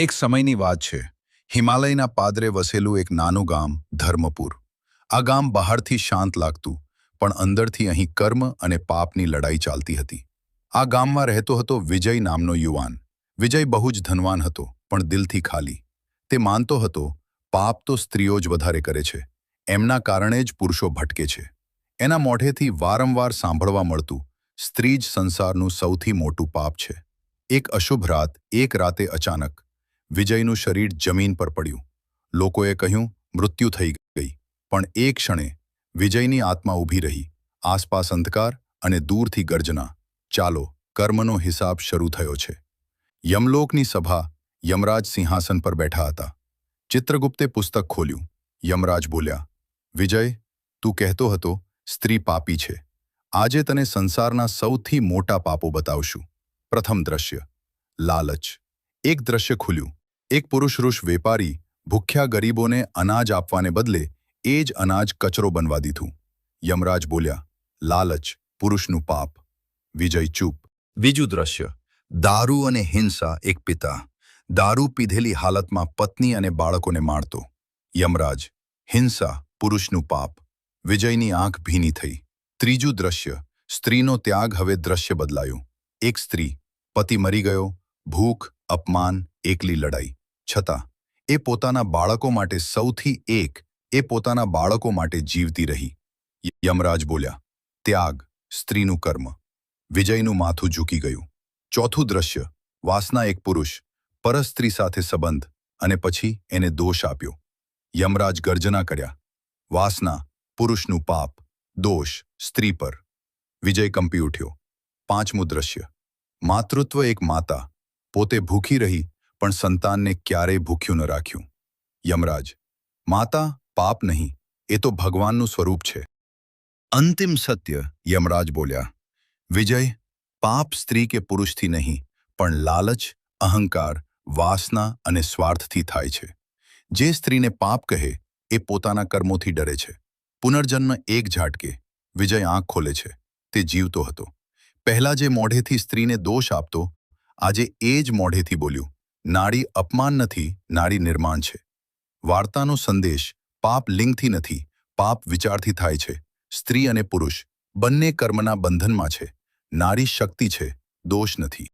એક સમયની વાત છે. હિમાલયના પાદરે વસેલું એક નાનું ગામ, ધર્મપુર. આ ગામ બહારથી શાંત લાગતું, પણ અંદરથી અહીં કર્મ અને પાપની લડાઈ ચાલતી હતી. આ ગામમાં રહેતો હતો વિજય નામનો યુવાન. વિજય બહુ જ ધનવાન હતો, પણ દિલથી ખાલી. તે માનતો હતો, પાપ તો સ્ત્રીઓ જ વધારે કરે છે. એમના કારણે જ પુરુષો ભટકે છે. એના મોઢેથી વારંવાર સાંભળવા મળતું, સ્ત્રી જ સંસારનું સૌથી મોટું પાપ છે. એક અશુભ રાત, એક રાતે અચાનક. વિજયનું શરીર જમીન પર પડ્યું. લોકોએ કહ્યું, મૃત્યુ થઈ ગઈ. પણ એ ક્ષણે વિજયની આત્મા ઊભી રહી. આસપાસ અંધકાર અને દૂરથી ગર્જના. ચાલો, કર્મનો હિસાબ શરૂ થયો છે. યમલોકની સભા યમરાજ સિંહાસન પર બેઠા હતા. ચિત્રગુપ્તે પુસ્તક ખોલ્યું. યમરાજ બોલ્યા, વિજય, તું કહેતો હતો, સ્ત્રી પાપી છે. આજે તને સંસારના સૌથી મોટા પાપો બતાવશું. પ્રથમ દ્રશ્ય, લાલચ. એક દ્રશ્ય ખુલ્યું. એક પુરુષ ઋષ વેપારી ભૂખ્યા ગરીબોને અનાજ આપવાને બદલે એ જ અનાજ કચરો બનવા દીધું. યમરાજ બોલ્યા, લાલચ, પુરુષનું પાપ. વિજય ચૂપ. બીજું દ્રશ્ય, દારૂ અને હિંસા એક પિતા. દારૂ પીધેલી હાલતમાં પત્ની અને બાળકોને મારતો. યમરાજ, હિંસા, પુરુષનું પાપ. વિજયની આંખ ભીની થઈ. ત્રીજું દ્રશ્ય, સ્ત્રીનો ત્યાગ હવે દ્રશ્ય બદલાયું. એક સ્ત્રી, પતિ મરી ગયો, ભૂખ, અપમાન, એકલી લડાઈ. છતાં, એ પોતાના બાળકો માટે સૌથી એક, એ પોતાના બાળકો માટે જીવતી રહી. યમરાજ બોલ્યા, ત્યાગ, સ્ત્રીનું કર્મ. વિજયનું માથું ઝૂકી ગયું. ચોથું દ્રશ્ય, વાસના એક પુરુષ, પરસ્ત્રી સાથે સંબંધ, અને પછી એને દોષ આપ્યો. યમરાજ ગર્જના કર્યા, વાસના, પુરુષનું પાપ, દોષ, સ્ત્રી પર. વિજય કંપી ઉઠ્યો. પાંચમું દ્રશ્ય, માતૃત્વ એક માતા, પોતે ભૂખી રહી પણ સંતાનને ક્યારેય ભૂખ્યું ન રાખ્યું. યમરાજ, માતા પાપ નહીં, એ તો ભગવાનનું સ્વરૂપ છે. અંતિમ સત્ય, યમરાજ બોલ્યા, વિજય, પાપ સ્ત્રી કે પુરુષથી નહીં, પણ લાલચ, અહંકાર, વાસના અને સ્વાર્થથી થાય છે. જે સ્ત્રીને પાપ કહે, એ પોતાના કર્મોથી ડરે છે. પુનર્જન્મ એક ઝાટકે, વિજય આંખ ખોલે છે. તે જીવતો હતો. પહેલા જે મોઢેથી સ્ત્રીને દોષ આપતો, આજે એ જ મોઢેથી બોલ્યું. નાડી અપમાન નથી, નાડી નિર્માણ છે. વાર્તાનો સંદેશ પાપ લિંગથી નથી, પાપ વિચારથી થાય છે. સ્ત્રી અને પુરુષ બંને કર્મના બંધનમાં છે. નારી શક્તિ છે, દોષ નથી.